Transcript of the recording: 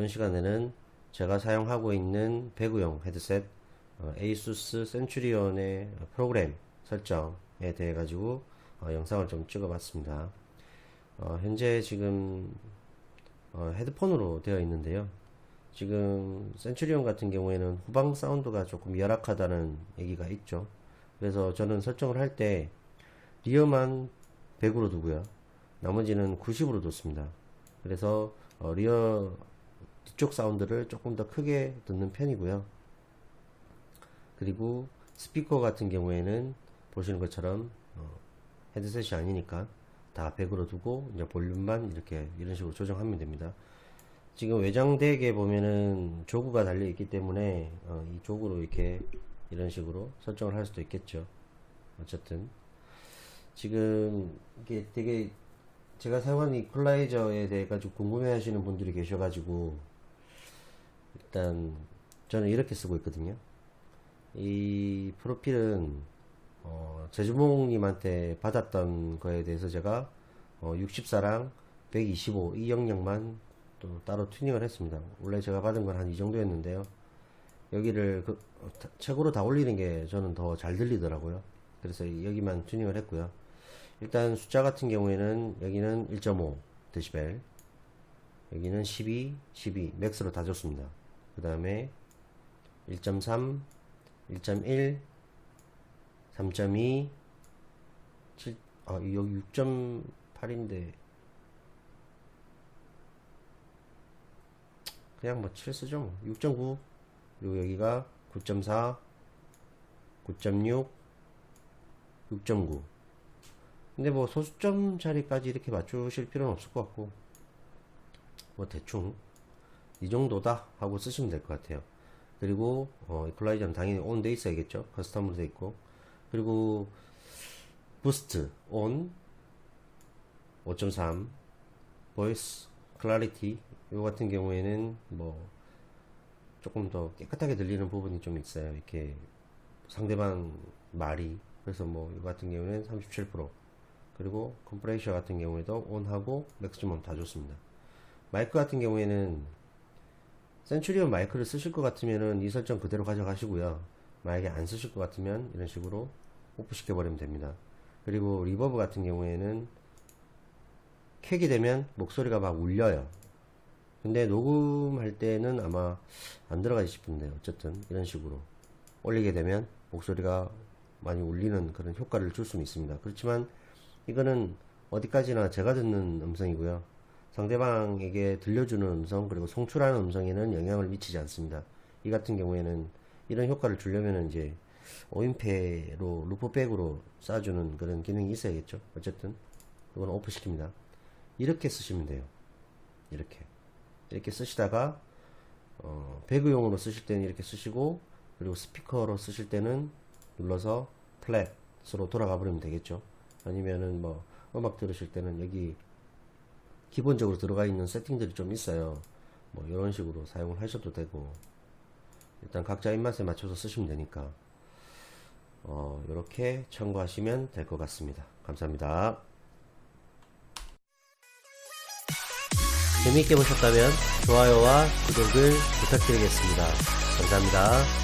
이번 시간에는 제가 사용하고 있는 배구용 헤드셋 어, ASUS 센츄리온의 프로그램 설정에 대해 가지고 어, 영상을 좀 찍어봤습니다. 어, 현재 지금 어, 헤드폰으로 되어 있는데요. 지금 센츄리온 같은 경우에는 후방 사운드가 조금 열악하다는 얘기가 있죠. 그래서 저는 설정을 할 때 리어만 100으로 두고요. 나머지는 90으로 뒀습니다. 그래서 어, 리어 뒤쪽 사운드를 조금 더 크게 듣는 편이고요. 그리고 스피커 같은 경우에는 보시는 것처럼 어, 헤드셋이 아니니까 다 100으로 두고 이제 볼륨만 이렇게 이런 식으로 조정하면 됩니다. 지금 외장덱에 보면은 조구가 달려 있기 때문에 어, 이 조구로 이렇게 이런 식으로 설정을 할 수도 있겠죠. 어쨌든 지금 이게 되게 제가 사용하는 이퀄라이저에 대해 가지고 궁금해 하시는 분들이 계셔 가지고 일단 저는 이렇게 쓰고 있거든요. 이 프로필은 어, 제주몽님한테 받았던 거에 대해서 제가 어, 64랑 125 이 영역만 또 따로 튜닝을 했습니다. 원래 제가 받은 건 한 이 정도였는데요. 여기를 그, 어, 다- 최고로 다 올리는 게 저는 더 잘 들리더라고요. 그래서 여기만 튜닝을 했고요. 일단 숫자 같은 경우에는 여기는 1.5 데시벨, 여기는 12, 12 맥스로 다 줬습니다. 그 다음에 1.3, 1.1, 3.2, 7, 아, 여기 6.8인데 그냥 뭐 7 쓰죠. 뭐. 6.9 그리고 여기가 9.4, 9.6, 6.9 근데 뭐 소수점 자리까지 이렇게 맞추실 필요는 없을 것 같고 뭐 대충 이 정도다 하고 쓰시면 될 것 같아요. 그리고 어, 이퀄라이저는 당연히 온돼 있어야겠죠? 커스텀으로 돼 있고. 그리고 부스트 온5.3 보이스 클라리티 이거 같은 경우에는 뭐 조금 더 깨끗하게 들리는 부분이 좀 있어요. 이렇게 상대방 말이. 그래서 뭐 이거 같은 경우에는 37% 그리고 컴프레셔 같은 경우에도 온하고 맥시멈 다 좋습니다. 마이크 같은 경우에는 센츄리온 마이크를 쓰실 것 같으면은 이 설정 그대로 가져가시고요 만약에 안 쓰실 것 같으면 이런 식으로 오프 시켜버리면 됩니다 그리고 리버브 같은 경우에는 켜게 되면 목소리가 막 울려요 근데 녹음할 때는 아마 안 들어가지 싶은데 어쨌든 이런 식으로 올리게 되면 목소리가 많이 울리는 그런 효과를 줄 수는 있습니다. 그렇지만 이거는 어디까지나 제가 듣는 음성이고요. 상대방에게 들려주는 음성 그리고 송출하는 음성에는 영향을 미치지 않습니다. 이 같은 경우에는 이런 효과를 주려면 이제 오인패로 루프백으로 쏴주는 그런 기능이 있어야겠죠. 어쨌든 이건 오프 시킵니다. 이렇게 쓰시면 돼요. 이렇게 이렇게 쓰시다가 어, 배그용으로 쓰실 때는 이렇게 쓰시고 그리고 스피커로 쓰실 때는 눌러서 플랫으로 돌아가 버리면 되겠죠 아니면은 뭐 음악 들으실 때는 여기 기본적으로 들어가 있는 세팅들이 좀 있어요. 뭐 이런 식으로 사용을 하셔도 되고 일단 각자 입맛에 맞춰서 쓰시면 되니까 어, 이렇게 참고하시면 될 것 같습니다. 감사합니다. 재미있게 보셨다면 좋아요와 구독을 부탁드리겠습니다. 감사합니다